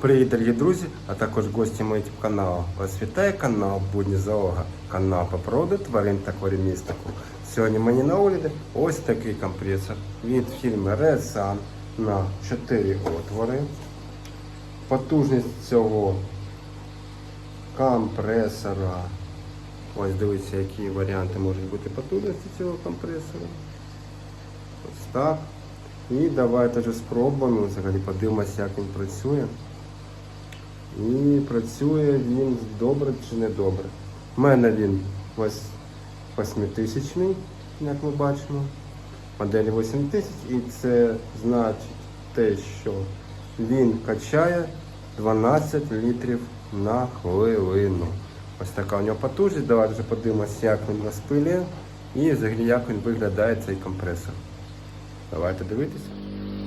Привіт, дорогі друзі, а також гості YouTube каналу. Вас канал Будні Зоолога, канал по породу тварин та хворімістику. Сьогодні мені на огляді ось такий компресор від фірми Resan на 4 отвори. Потужність цього компресора. Ось дивіться, які варіанти можуть бути потужності цього компресора. Ось так. І давайте вже спробуємо, взагалі подивимося, як він працює. І працює він добре чи не добре. У мене він ось 8000, як ми бачимо. Моделі 8000 і це значить те, що він качає 12 літрів на хвилину. Ось така у нього потужність. Давайте вже подивимося, як він розпилює і взагалі як він виглядає цей компресор. Давайте дивитися.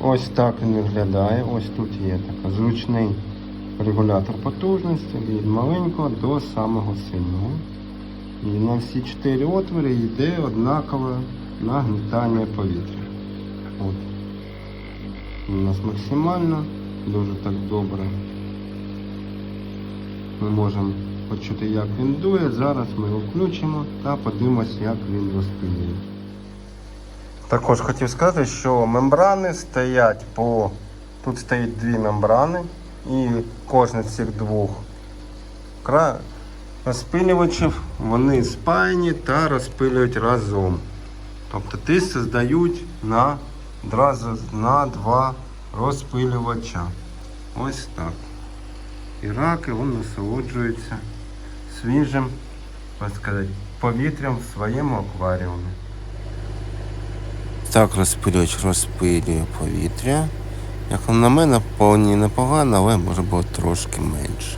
Ось так він виглядає. Ось тут є така зручний регулятор потужності від маленького до самого сильного. І на всі чотири отвори йде однакове нагнітання повітря. От. У нас максимально, дуже так добре. Ми можемо почути, як він дує. Зараз ми його включимо та подивимося, як він розпилює. Також хотів сказати, що мембрани стоять по. Тут стоїть дві мембрани, і кожна з цих двох розпилювачів вони спаяні та розпилюють разом. Тобто тиск здають на, на два розпилювача. Ось так. І раки вони насолоджуються свіжим так сказати, повітрям в своєму акваріумі. Так розпилювач розпилює повітря. Як на мене, повні непогано, але може бути трошки менше.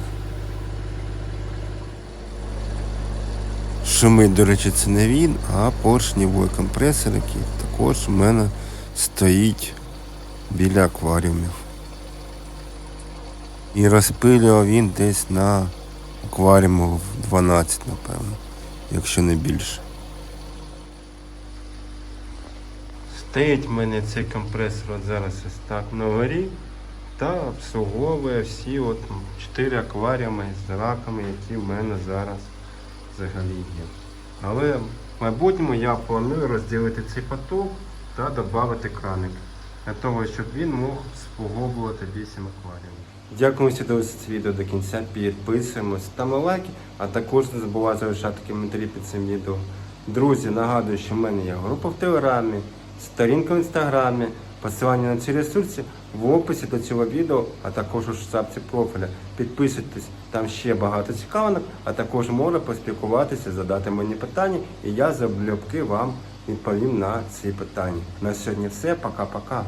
Шумить, до речі, це не він, а поршневий компресор, який також у мене стоїть біля акваріумів. І розпилював він десь на акваріуму в 12, напевно, якщо не більше. Стоїть в мене цей компресор от зараз ось так на горі та обслуговує всі от чотири акваріуми з раками, які в мене зараз взагалі є. Але в майбутньому я планую розділити цей поток та додати краник для того, щоб він мог обслуговувати 8 акваріумів. Дякую, що дивилися це відео до кінця. Підписуємось, ставимо лайки, а також не забувайте залишати коментарі під цим відео. Друзі, нагадую, що в мене є група в Телеграмі, сторінка в інстаграмі, посилання на ці ресурси в описі до цього відео, а також у шапці профіля. Підписуйтесь, там ще багато цікавинок, а також можна поспілкуватися, задати мені питання, і я залюбки вам відповім на ці питання. На сьогодні все. Пока-пока.